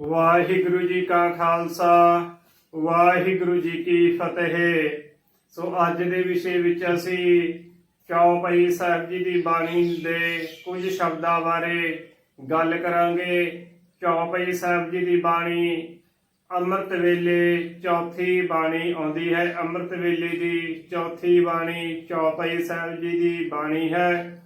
ਵਾਹਿਗੁਰੂ ਜੀ ਕਾ ਖਾਲਸਾ, ਵਾਹਿਗੁਰੂ ਜੀ ਕੀ ਫਤਿਹ। ਸੋ ਅੱਜ ਦੇ ਵਿਸ਼ੇ ਵਿੱਚ ਅਸੀਂ ਚੌਪਈ ਸਾਹਿਬ ਜੀ ਦੀ ਬਾਣੀ ਦੇ ਕੁਝ ਸ਼ਬਦਾਂ ਬਾਰੇ ਗੱਲ ਕਰਾਂਗੇ। ਚੌਪਈ ਸਾਹਿਬ ਜੀ ਦੀ ਬਾਣੀ ਅੰਮ੍ਰਿਤ ਵੇਲੇ ਚੌਥੀ ਬਾਣੀ ਆਉਂਦੀ ਹੈ। ਅੰਮ੍ਰਿਤ ਵੇਲੇ ਦੀ ਚੌਥੀ ਬਾਣੀ ਚੌਪਈ ਸਾਹਿਬ ਜੀ ਦੀ ਬਾਣੀ ਹੈ।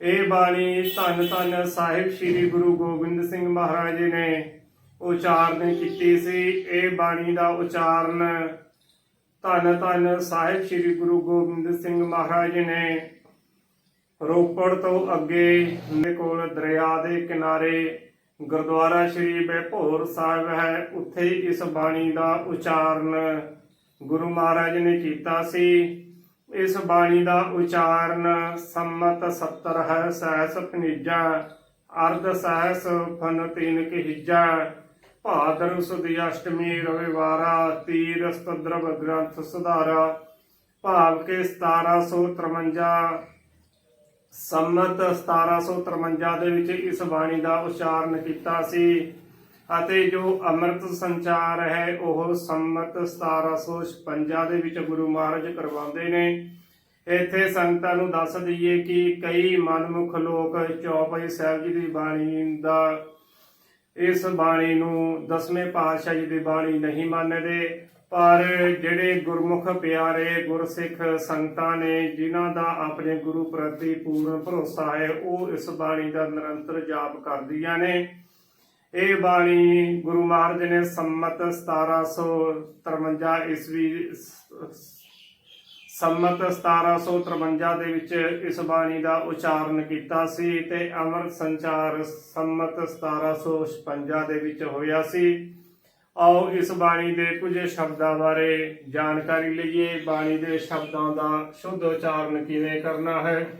ਇਹ ਬਾਣੀ ਧੰਨ ਧੰਨ ਸਾਹਿਬ ਸ੍ਰੀ ਗੁਰੂ ਗੋਬਿੰਦ ਸਿੰਘ ਮਹਾਰਾਜ ਜੀ ਨੇ ਉਚਾਰਨ ਕੀਤੀ ਸੀ। ਇਹ ਬਾਣੀ ਦਾ ਉਚਾਰਨ ਧੰਨ ਧੰਨ ਸਾਹਿਬ ਸ੍ਰੀ ਗੁਰੂ ਗੋਬਿੰਦ ਸਿੰਘ ਮਹਾਰਾਜ ਨੇ ਰੋਪੜ ਤੋਂ ਅੱਗੇ ਦੇ ਕੋਲ ਦਰਿਆ ਦੇ ਕਿਨਾਰੇ ਗੁਰਦੁਆਰਾ ਸ੍ਰੀ ਬੇਭੋਰ ਸਾਹਿਬ ਹੈ। ਉੱਥੇ ਇਸ ਬਾਣੀ ਦਾ ਉਚਾਰਨ ਗੁਰੂ ਮਹਾਰਾਜ ਨੇ ਕੀਤਾ ਸੀ। ਇਸ ਬਾਣੀ ਦਾ ਉਚਾਰਨ ਸੰਮਤ 70 ਹੈ। ਸਹਿਸ ਪਨੀਜਾ, ਅਰਧ ਸਹਿਸ, ਫਨ ਤਿੰਨ ਕਿ ਹਿੱਜਾ ਭਾਦਰ ਸੁਦੀ ਅਸ਼ਟਮੀ ਰਵਿਵਾਰਾ ਤੀਰ ਸਤਦਰਵ ਗ੍ਰੰਥ ਸੁਧਾਰਾ, ਭਾਵ ਕੇ 1753 ਸੰਮਤ 1753 ਦੇ ਵਿੱਚ ਇਸ ਬਾਣੀ ਦਾ ਉਚਾਰਨ ਕੀਤਾ ਸੀ ਅਤੇ ਜੋ ਅੰਮ੍ਰਿਤ ਸੰਚਾਰ ਹੈ, ਉਹ ਸੰਮਤ 1756 ਦੇ ਵਿੱਚ ਗੁਰੂ ਮਹਾਰਾਜ ਕਰਵਾਉਂਦੇ ਨੇ। ਇੱਥੇ ਸੰਗਤਾਂ ਨੂੰ ਦੱਸ ਦਈਏ ਕਿ ਕਈ ਮਨਮੁਖ ਲੋਕ ਚੌਪਈ ਸਾਹਿਬ ਜੀ ਦੀ ਬਾਣੀ ਦਾ ਇਸ ਬਾਣੀ ਨੂੰ ਦਸਵੇਂ ਪਾਤਸ਼ਾਹ ਜੀ ਦੀ ਬਾਣੀ ਨਹੀਂ ਮੰਨਦੇ, ਪਰ ਜਿਹੜੇ ਗੁਰਮੁਖ ਪਿਆਰੇ ਗੁਰਸਿੱਖ ਸੰਗਤਾਂ ਨੇ, ਜਿਨ੍ਹਾਂ ਦਾ ਆਪਣੇ ਗੁਰੂ ਪ੍ਰਤੀ ਪੂਰਨ ਭਰੋਸਾ ਹੈ, ਉਹ ਇਸ ਬਾਣੀ ਦਾ ਨਿਰੰਤਰ ਜਾਪ ਕਰਦੀਆਂ ਨੇ। ਇਹ ਬਾਣੀ ਗੁਰੂ ਮਹਾਰਾਜ ਨੇ ਸੰਮਤ 1753 ਈਸਵੀ ਸੰਮਤ 1753 ਦੇ ਵਿੱਚ ਇਸ ਬਾਣੀ ਦਾ ਉਚਾਰਨ ਕੀਤਾ ਸੀ ਤੇ ਅੰਮ੍ਰਿਤ ਸੰਚਾਰ ਸੰਮਤ 1756 ਦੇ ਵਿੱਚ ਹੋਇਆ ਸੀ। ਆਓ ਇਸ ਬਾਣੀ ਦੇ ਕੁਝ ਸ਼ਬਦਾਂ ਬਾਰੇ ਜਾਣਕਾਰੀ ਲਈਏ। ਬਾਣੀ ਦੇ ਸ਼ਬਦਾਂ ਦਾ ਸ਼ੁੱਧ ਉਚਾਰਨ ਕਿਵੇਂ ਕਰਨਾ ਹੈ?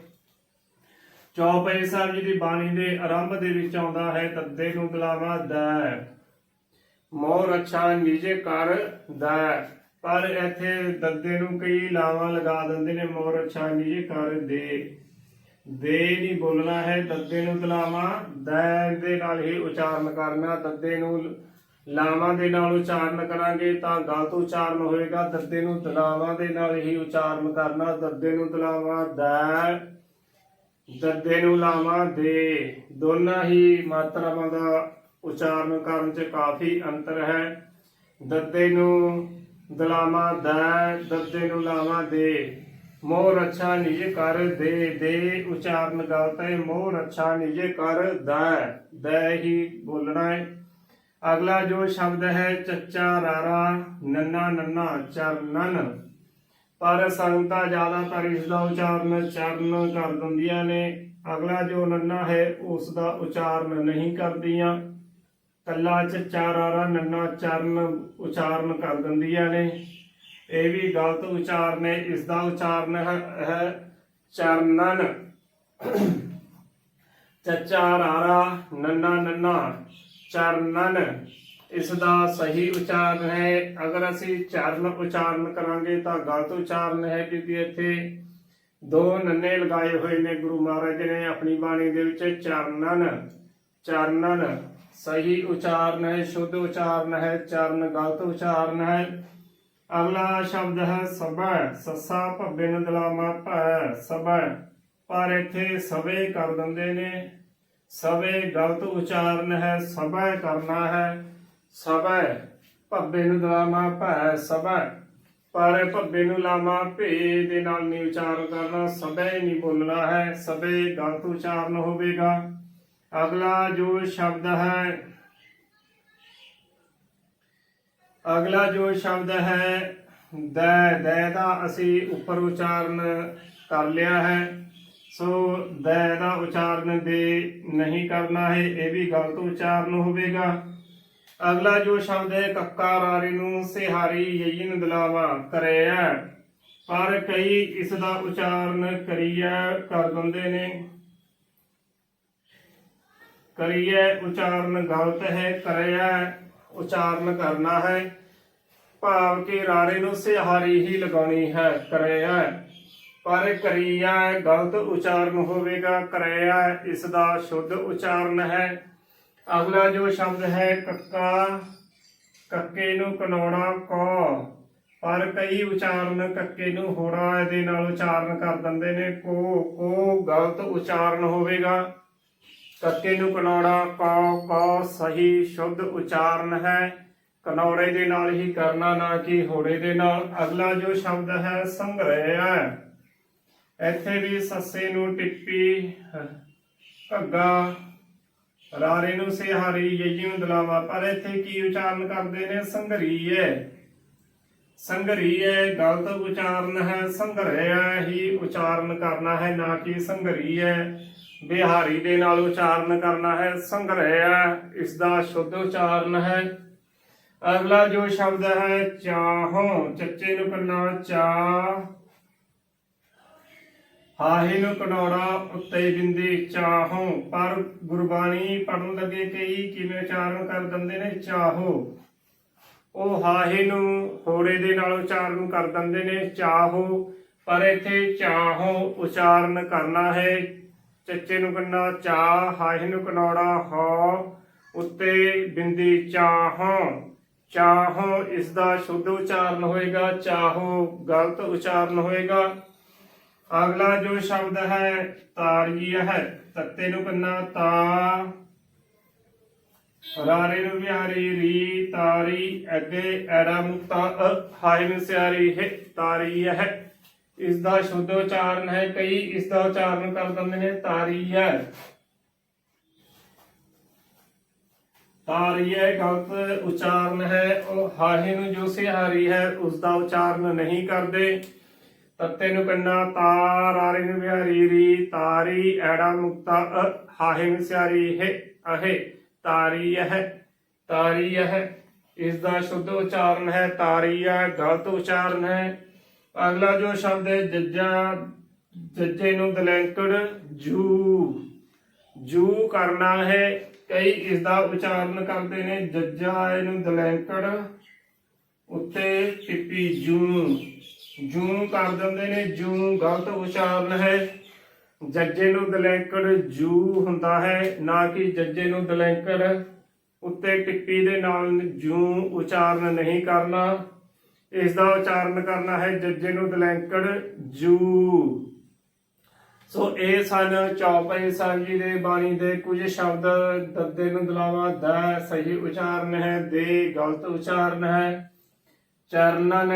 ਚੌਪਈ ਸਾਹਿਬ ਜੀ ਦੀ ਬਾਣੀ ਦੇ ਆਰੰਭ ਦੇ ਵਿੱਚ ਆਉਂਦਾ ਹੈ, ਤੱਦੇ ਨੂੰ ਦਲਾਵਾ ਦਾ। ਮੋਰ ਅੱਛਾ ਨਿਜੇ ਕਰ ਦਾ। ਪਰ ਇੱਥੇ ਦੱਦੇ ਨੂੰ ਕਈ ਲਾਵਾਂ ਲਗਾ ਦਿੰਦੇ ਨੇ, ਮੋਰ ਅੱਛਾ ਨਿਜੇ ਕਰ ਦੇ। ਦੇ ਨਹੀਂ ਬੋਲਣਾ ਹੈ, ਦੱਦੇ ਨੂੰ ਦਲਾਵਾ ਦਾ ਦੇ ਨਾਲ ਹੀ ਉਚਾਰਨ ਕਰਨਾ, ਦੱਦੇ ਨੂੰ ਲਾਵਾਂ ਦੇ ਨਾਲ ਉਚਾਰਨ ਕਰਾਂਗੇ ਤਾਂ ਗਲਤ ਉਚਾਰਨ ਹੋਏਗਾ, ਦੱਦੇ ਨੂੰ ਦਲਾਵਾਂ ਦੇ ਨਾਲ ਹੀ ਉਚਾਰਨ ਕਰਨਾ, ਦੱਦੇ ਨੂੰ ਦਲਾਵਾ ਦਾ ਦੱਦੇ ਨੂੰ ਲਾਵਾਂ, ਦੇ। ਦੋਨਾਂ ਹੀ ਮਾਤਰਾਵਾਂ ਦਾ ਉਚਾਰਨ ਕਰਨ 'ਚ ਕਾਫੀ ਅੰਤਰ ਹੈ। ਦੱਦੇ ਨੂੰ ਦਲਾਵਾਂ ਦਾ ਦੱਦੇ ਨੂੰ ਲਾਵਾਂ ਦੇ। ਮੋਹ ਅੱਛਾ ਨਿਜ ਕਰ ਦੇ ਦੇ ਉਚਾਰਨ ਗਲਤ ਹੈ ਮੋਰ ਨਿਜ ਕਰ ਦਾ। ਦਾ ਹੀ ਬੋਲਣਾ ਹੈ ਅਗਲਾ ਜੋ ਸ਼ਬਦ ਹੈ, ਚੱਚਾ ਰਾਰਾ, ਨੰਨਾ ਨੰਨਾ, ਚਰਨਨ। ਪਰ ਸੰਗਤਾਂ ਜ਼ਿਆਦਾਤਰ ਇਸ ਦਾ ਉਚਾਰਨ ਚਰਨ ਕਰ ਦਿੰਦੀਆਂ ਨੇ। ਅਗਲਾ ਜੋ ਨੰਨਾ ਹੈ, ਉਸ ਦਾ ਉਚਾਰਨ ਨਹੀਂ ਕਰਦੀਆਂ। ਕੱਲਾ ਚੱਚਾ ਰਾਰਾ ਨੰਨਾ ਚਰਨ ਉਚਾਰਨ ਕਰ ਦਿੰਦੀਆਂ ਨੇ। ਇਹ ਵੀ ਗਲਤ ਉਚਾਰਨ ਹੈ ਇਸ ਦਾ ਉਚਾਰਨ ਹੈ ਚਰਨਨ। ਚੱਚਾ ਰਾਰਾ, ਨੰਨਾ ਨੰਨਾ, ਚਰਨਨ। ਇਸ ਦਾ ਸਹੀ ਉਚਾਰਨ ਹੈ। ਅਗਰ ਅਸੀਂ ਚਰਨ ਉਚਾਰਨ ਕਰਾਂਗੇ ਤਾਂ ਗਲਤ ਉਚਾਰਨ ਹੈ ਕਿਉਂਕਿ ਇੱਥੇ। ਦੋ ਨੰਨੇ ਲਗਾਏ ਹੋਏ ਨੇ ਗੁਰੂ ਮਹਾਰਾਜ ਨੇ ਆਪਣੀ ਬਾਣੀ ਦੇ ਵਿੱਚ, ਚਰਨਨ ਚਰਨਨ। ਸਹੀ ਉਚਾਰਨ ਹੈ ਸ਼ੁੱਧ ਉਚਾਰਨ ਹੈ ਚਰਨ ਗਲਤ ਉਚਾਰਨ ਹੈ ਅਗਲਾ ਸ਼ਬਦ ਹੈ ਸਭੈ, ਸੱਸਾ ਭੱਬੇ ਨੂੰ ਭੈ ਸਭੈ। ਪਰ ਇੱਥੇ ਸਵੇ ਕਰ ਦਿੰਦੇ ਨੇ। ਸਵੇ ਗਲਤ ਉਚਾਰਨ ਹੈ ਸਭੈ ਕਰਨਾ ਹੈ। ਸਭੈ ਭੱਬੇ ਨੂੰ ਦਲਾਮਾ ਭੈ ਸਭੈ। ਪਰ ਭੱਬੇ ਨੂੰ ਲਾਮਾ ਭੇ ਦੇ ਨਾਲ ਨਹੀਂ ਉਚਾਰਨ ਕਰਨਾ, ਸਭੈ ਨਹੀਂ ਬੋਲਣਾ ਹੈ। ਸਭੇ ਗਲਤ ਉਚਾਰਨ ਹੋਵੇਗਾ। ਅਗਲਾ ਜੋ ਸ਼ਬਦ ਹੈ, ਅਗਲਾ ਜੋ ਸ਼ਬਦ ਹੈ, ਦੈ ਦੈ ਦਾ ਅਸੀਂ ਉੱਪਰ ਉਚਾਰਨ ਕਰ ਲਿਆ ਹੈ, ਸੋ ਦੈ ਦਾ ਉਚਾਰਨ ਦੇ ਨਹੀਂ ਕਰਨਾ ਹੈ, ਇਹ ਵੀ ਗਲਤ ਉਚਾਰਨ ਹੋਵੇਗਾ। ਅਗਲਾ ਜੋ ਸ਼ਬਦ ਹੈ, ਕੱਕਾ ਰਾਰੇ ਨੂੰ ਸਿਹਾਰੀ ਯਈਨ ਦਲਾਵਾ ਕਰਿਆ ਪਰ ਕਈ ਇਸ ਦਾ ਉਚਾਰਨ ਕਰੀਆ ਕਰ ਦਿੰਦੇ ਨੇ। ਕਰੀਏ ਉਚਾਰਨ ਗਲਤ ਹੈ ਕਰਿਆ ਉਚਾਰਨ ਕਰਨਾ ਹੈ। ਭਾਵ ਕਿ ਰਾਰੇ ਨੂੰ ਸਿਹਾਰੀ ਹੀ ਲਗਾਉਣੀ ਹੈ ਕਰਿਆ ਪਰ ਕਰੀਆ ਗਲਤ ਉਚਾਰਨ ਹੋਵੇਗਾ ਕਰਿਆ ਇਸ ਦਾ ਸ਼ੁੱਧ ਉਚਾਰਨ ਹੈ। ਅਗਲਾ ਜੋ ਸ਼ਬਦ ਹੈ, ਕੱਕਾ, ਕੱਕੇ ਨੂੰ ਕਨੌੜਾ ਕੋ। ਪਰ ਕਈ ਉਚਾਰਨ ਕੱਕੇ ਨੂੰ ਹੋੜਾ ਇਹਦੇ ਨਾਲ ਉਚਾਰਨ ਕਰ ਦਿੰਦੇ ਨੇ। ਕੋ ਕੋ, ਗਲਤ ਉਚਾਰਨ ਹੋਵੇਗਾ। ਕੱਕੇ ਨੂੰ ਕਨੌੜਾ ਕੋ ਕੋ ਸਹੀ, ਸ਼ੁੱਧ ਉਚਾਰਨ ਹੈ। ਕਨੌੜੇ ਦੇ ਨਾਲ ਹੀ ਕਰਨਾ ਨਾ ਕਿ ਹੋੜੇ ਦੇ ਨਾਲ। ਅਗਲਾ ਜੋ ਸ਼ਬਦ ਹੈ, ਸੰਗ੍ਰਹਿ ਇੱਥੇ ਵੀ ਸੱਸੇ ਨੂੰ ਟਿੱਪੀ, ਘੱਗਾ, ਰਾਰੇ ਨੂੰ ਸਿਹਾਰੀ ਯਜੀ ਨੂੰ ਦਲਾਵਾ। ਪਰ ਇੱਥੇ ਕੀ ਉਚਾਰਨ ਕਰਦੇ ਨੇ? ਸੰਗਰੀਏ ਸੰਗਰੀਏ ਗਲਤ ਉਚਾਰਨ ਹੈ ਸੰਗਰਿਆ ਹੀ ਉਚਾਰਨ ਕਰਨਾ ਹੈ, ਨਾ ਕਿ ਸੰਗਰੀਏ ਬਿਹਾਰੀ ਦੇ ਨਾਲ ਉਚਾਰਨ ਕਰਨਾ ਹੈ ਸੰਗਰਿਆ ਇਸ ਦਾ ਸ਼ੁੱਧ ਉਚਾਰਨ ਹੈ। ਅਗਲਾ ਜੋ ਸ਼ਬਦ ਹੈ, ਚਾਹੋਂ, ਚੱਚੇ ਨੂੰ ਕਰਨਾ ਚਾਹ ਹਾਹੇ ਨੂੰ ਕਨੌੜਾ ਉੱਤੇ ਬਿੰਦੀ ਚਾਹੋਂ, ਪਰ ਗੁਰਬਾਣੀ ਪੜਨ ਲੱਗੇ ਕਈ ਕਿਵੇਂ ਉਚਾਰਨ ਕਰ ਦਿੰਦੇ ਨੇ? ਚਾਹੋ। ਉਹ ਹਾਹੇ ਨੂੰ ਹੋੜੇ ਦੇ ਨਾਲ ਉਚਾਰਨ ਕਰ ਦਿੰਦੇ ਨੇ। ਚਾਹੋ, ਪਰ ਇੱਥੇ ਚਾਹੋ ਉਚਾਰਨ ਕਰਨਾ ਹੈ। ਚੱਚੇ ਨੂੰ ਕੰਨਾ ਚਾਹ, ਹਾਹੇ ਨੂੰ ਕਨੌੜਾ ਹੋ ਉੱਤੇ ਬਿੰਦੀ ਚਾਹੋਂ ਚਾਹੋ ਇਸ ਦਾ ਸ਼ੁੱਧ ਉਚਾਰਨ ਹੋਏਗਾ ਚਾਹੋ ਗਲਤ ਉਚਾਰਨ ਹੋਏਗਾ। ਅਗਲਾ ਜੋ ਸ਼ਬਦ ਹੈ ਤਾਰੀय ਹੈ, ਤੱਤੇ ਨੂੰ ਕੰਨਾ ਤਾ। ਰਾਰੇ ਨੂੰ ਵਿਹਾਰੀ ਰੀ, ਤਾਰੀ, ਅੱਗੇ ਐੜਾ ਮੁਕਤਾ ਅ ਸਿਆਰੀ ਹੈ ਤਾਰੀ ਹੈ। ਇਸ ਦਾ ਸ਼ੁੱਧ ਉਚਾਰਨ ਹੈ, ਕਈ ਇਸ ਦਾ ਉਚਾਰਨ ਕਰ ਦਿੰਦੇ ਨੇ ਤਾਰੀ ਹੈ ਤਾਰੀਏ ਗਲਤ ਉਚਾਰਨ ਹੈ, ਉਹ ਹਾਹੇ ਨੂੰ ਜੋ ਸਿਹਾਰੀ ਹੈ ਉਸ ਦਾ ਉਚਾਰਨ ਨਹੀਂ ਕਰਦੇ। ਤੱਤੇ ਨੂੰ ਕੰਨਾ ਤਾਰ, ਆਰੇ ਨੂੰ ਵਿਹਾਰੀ, ਰੀ, ਤਾਰੀ, ਐੜਾ, ਮੁਕਤਾ, ਅ, ਹਾਹੇ ਨੂੰ ਸਿਹਾਰੀ, ਹੈ, ਅਹੇ ਤਾਰੀ ਹੈ ਤਾਰੀ ਹੈ। ਇਸ ਦਾ ਸ਼ੁੱਧ ਉਚਾਰਨ ਹੈ ਤਾਰੀ ਹੈ ਗਲਤ ਉਚਾਰਨ ਹੈ। ਅਗਲਾ ਜੋ ਸ਼ਬਦ ਹੈ, ਜੱਜਾ, ਜੱਜੇ ਨੂੰ ਦਲੈਂਕੜ, ਜੂ। ਜੂ ਕਰਨਾ ਹੈ, ਕਈ ਇਸ ਦਾ ਉਚਾਰਨ ਕਰਦੇ ਨੇ, ਜੱਜਾ ਇਹਨੂੰ ਦਲੈਂਕੜ, ਉੱਤੇ ਟਿੱਪੀ ਜੂ। ਜੂ ਕਰ ਦਿੰਦੇ ਨੇ, ਜੂ ਗਲਤ ਉਚਾਰਨ ਹੈ। ਜੱਜੇ ਨੂੰ ਦਲੈਂਕੜ, ਜੂ ਹੁੰਦਾ ਹੈ, ਨਾ ਕਿ ਜੱਜੇ ਨੂੰ ਦਲੈਂਕੜ, ਉੱਤੇ ਟਿੱਪੀ ਦੇ ਨਾਲ ਜੂ ਉਚਾਰਨ ਨਹੀਂ ਕਰਨਾ। ਇਸ ਦਾ ਉਚਾਰਨ ਕਰਨਾ ਹੈ ਜੱਜੇ ਨੂੰ ਦਲੈਂਕੜ ਜੂ। ਸੋ ਇਹ ਸਨ ਚੌਪਈ ਸਾਹਿਬ ਜੀ ਦੇ ਬਾਣੀ ਦੇ ਕੁਝ ਸ਼ਬਦ। ਦੱਦੇ ਨੂੰ ਦਲਾਵਾ, ਦਾ ਸਹੀ ਉਚਾਰਨ ਹੈ, ਦੇ ਗਲਤ ਉਚਾਰਨ ਹੈ। ਚਰਨਨ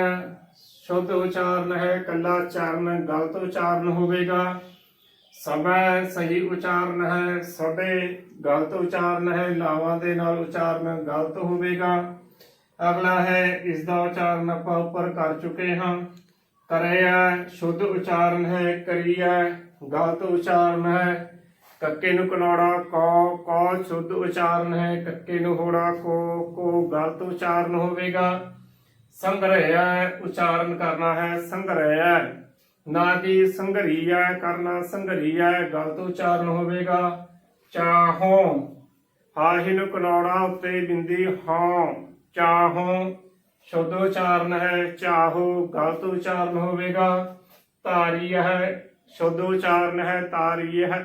ਸ਼ੁੱਧ ਉਚਾਰਨ ਹੈ, ਕੱਲਾ ਚਰਨ ਗਲਤ ਉਚਾਰਨ ਹੋਵੇਗਾ। ਸਭੈ ਸਹੀ ਉਚਾਰਨ ਹੈ, ਸਭੇ ਗਲਤ ਉਚਾਰਨ ਹੈ, ਲਾਵਾਂ ਦੇ ਨਾਲ ਉਚਾਰਨ ਗਲਤ ਹੋਵੇਗਾ। ਅਗਲਾ ਹੈ, ਇਸ ਦਾ ਉਚਾਰਨ ਆਪਾਂ ਉੱਪਰ ਕਰ ਚੁੱਕੇ ਹਾਂ। ਕਰਿਆ ਸ਼ੁੱਧ ਉਚਾਰਨ ਹੈ ਕਰੀਆ ਗਲਤ ਉਚਾਰਨ ਹੈ। ਕੱਕੇ ਨੂੰ ਕਨੌੜਾ, ਕੋ ਕੋ ਸ਼ੁੱਧ ਉਚਾਰਨ ਹੈ, ਕੱਕੇ ਨੂੰ ਹੋੜਾ, ਕੋ ਕੋ ਗਲਤ ਉਚਾਰਨ ਹੋਵੇਗਾ। ਸੰਗ੍ਰਹਿਆ ਉਚਾਰਨ ਕਰਨਾ ਹੈ ਸੰਗ੍ਰਹਿਆ ਨਾ ਕਿ ਸੰਘਰੀਆ ਕਰਨਾ ਸੰਘਰੀਆ ਗਲਤ ਉਚਾਰਨ ਹੋਵੇਗਾ। ਚਾਹੋਂ, ਹਾਹੀ ਨੂੰ ਕਨੌੜਾ ਉੱਤੇ ਬਿੰਦੀ ਹਾਂ। ਚਾਹੋਂ, ਸ਼ੁੱਧ ਉਚਾਰਨ ਹੈ, ਚਾਹੋ, ਗਲਤ ਉਚਾਰਨ ਹੋਵੇਗਾ। ਤਾਰੀ ਹੈ ਸ਼ੁੱਧ ਉਚਾਰਨ ਹੈ ਤਾਰੀ ਹੈ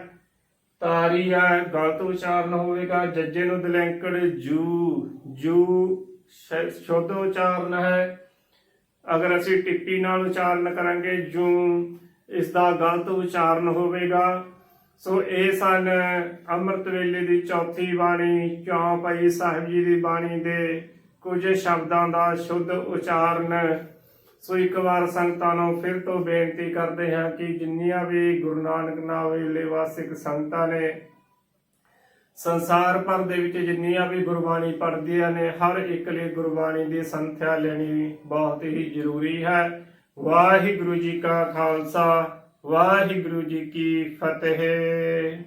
ਤਾਰੀ ਹੈ ਗਲਤ ਉਚਾਰਨ ਹੋਵੇਗਾ। ਜੱਜੇ ਨੂੰ ਦਲੈਂਕੜ, ਜੂ ਜੂ ਸ਼ੁੱਧ ਉਚਾਰਨ ਹੈ। ਅਗਰ ਅਸੀਂ ਟਿੱਪੀ ਨਾਲ ਉਚਾਰਨ ਕਰਾਂਗੇ, ਜੂ ਇਸ ਦਾ ਗਲਤ ਉਚਾਰਨ ਹੋਵੇਗਾ। ਸੋ ਇਹ ਸਨ ਅੰਮ੍ਰਿਤ ਵੇਲੇ ਦੀ ਚੌਥੀ ਬਾਣੀ ਚੌਪਈ ਸਾਹਿਬ ਜੀ ਦੀ ਬਾਣੀ ਦੇ ਕੁਝ ਸ਼ਬਦਾਂ ਦਾ ਸ਼ੁੱਧ ਉਚਾਰਨ। ਸੋ ਇੱਕ ਵਾਰ ਸੰਗਤਾਂ ਨੂੰ ਫਿਰ ਤੋਂ ਬੇਨਤੀ ਕਰਦੇ ਹਾਂ ਕਿ ਜਿੰਨੀਆਂ ਵੀ ਗੁਰੂ ਨਾਨਕ ਨਾਮ ਵੇਲੇ ਵਾਸਿਕ ਸੰਗਤਾਂ ਨੇ, ਸੰਸਾਰ ਭਰ ਦੇ ਵਿੱਚ ਜਿੰਨੀਆਂ ਵੀ ਗੁਰਬਾਣੀ ਪੜ੍ਹਦੀਆਂ ਨੇ, ਹਰ ਇੱਕ ਲਈ ਗੁਰਬਾਣੀ ਦੀ ਸੰਥਿਆ ਲੈਣੀ ਬਹੁਤ ਹੀ ਜ਼ਰੂਰੀ ਹੈ। ਵਾਹਿਗੁਰੂ ਜੀ ਕਾ ਖਾਲਸਾ, ਵਾਹਿਗੁਰੂ ਜੀ ਕੀ ਫਤਿਹ।